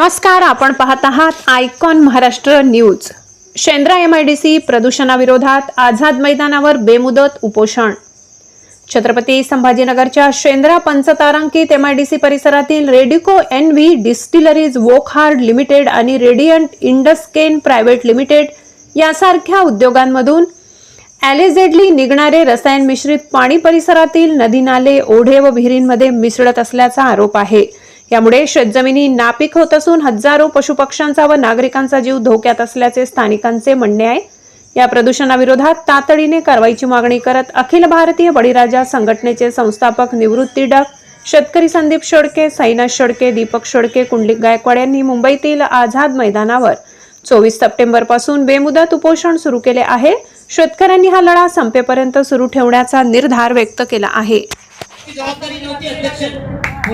नमस्कार आपण पाहत आहात icon Maharashtra news. Shendra M I D C प्रदूषणाविरोधात Azad मैदानावर बेमुदत उपोषण. छत्रपती संभाजीनगरच्या शेंद्रा पंचतारांकित एम आय डी सी परिसरातील Radico N V distilleries Wockhardt limited आणि रेडियंट इंडस्केन प्रायव्हेट लिमिटेड यासारख्या उद्योगांमधून ॲलेझेडली निघणारे रसायन मिश्रित पाणी परिसरातील नदी नाले ओढे व विहिरींमध्ये मिसळत असल्याचा आरोप आहे. यामुळे शेतजमिनी नापीक होत असून हजारो पशुपक्ष्यांचा व नागरिकांचा जीव धोक्यात असल्याचे स्थानिकांचे म्हणणे आहे. या प्रदूषणाविरोधात तातडीने कारवाईची मागणी करत अखिल भारतीय बळीराजा संघटनेचे संस्थापक निवृत्ती डक शेतकरी संदीप शेडके साईनाथ शेडके दीपक शेडके कुंडलिक गायकवाड यांनी मुंबईतील आझाद मैदानावर चोवीस सप्टेंबरपासून बेमुदत उपोषण सुरू केले आहे. शेतकऱ्यांनी हा लढा संपेपर्यंत सुरू ठेवण्याचा निर्धार व्यक्त केला आहे.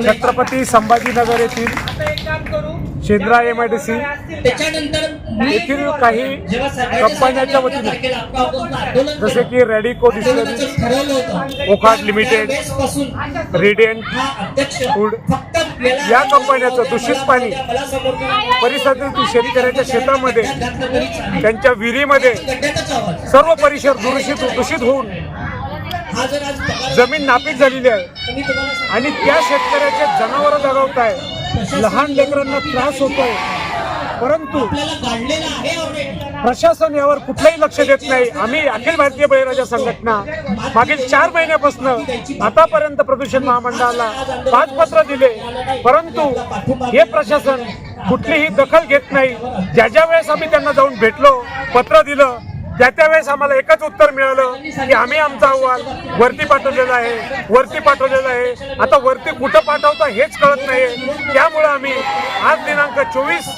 छत्रपती संभाजीनगर येथील Shendra M I D C येथील काही कंपन्यांच्या वतीने. जसे की रेडिको होतं. ओकाट लिमिटेड रेडियंट अध्यक्ष फूड या कंपन्याचं दूषित पाणी परिसरातील शेतकऱ्याच्या शेतामध्ये. त्यांच्या विहिरीमध्ये. सर्व परिसर दूषित दूषित होऊन जमीन नापीक झालेली आहे. आणि त्या शेतकऱ्याचे जनावरं दगावत आहे लहान लेकरांना त्रास होतोय. परंतु. प्रशासन यावर कुठलंही लक्ष देत नाही. आम्ही अखिल भारतीय बळीराजा संघटना मागील चार महिन्यापासून आतापर्यंत प्रदूषण महामंडळाला पाच पत्र दिले. परंतु हे प्रशासन कुठलीही दखल घेत नाही. ज्या ज्या वेळेस आम्ही त्यांना जाऊन भेटलो पत्र दिलं त्या त्या वेळेस आम्हाला एकच उत्तर मिळालं की आम्ही आमचा अहवाल वरती पाठवलेला आहे वरती पाठवलेला आहे. आता वरती कुठं पाठवता हेच कळत नाही त्यामुळं आम्ही आज दिनांक चोवीस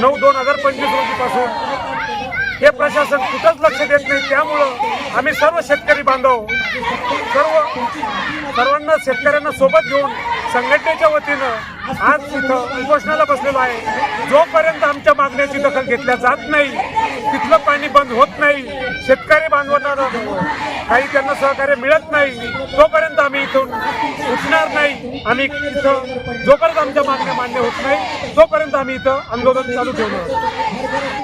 नऊ दोन हजार पंचवीस रोजीपासून हे प्रशासन कुठंच लक्ष देत नाही. त्यामुळं आम्ही सर्व शेतकरी बांधव सर्व सर्वांना शेतकऱ्यांना सोबत घेऊन संघटनेच्या वतीनं आज तिथं उपोषणाला बसलेलो आहे. जोपर्यंत आमच्या मागण्याची दखल घेतल्या जात नाही तिथलं पाणी बंद होत नाही शेतकरी बांधवांना काही त्यांना सहकार्य मिळत नाही तोपर्यंत आम्ही इथून उठणार नाही. आम्ही इथं जोपर्यंत आमच्या मागण्या मान्य होत नाही तोपर्यंत आम्ही इथं आंदोलन चालू ठेवणार.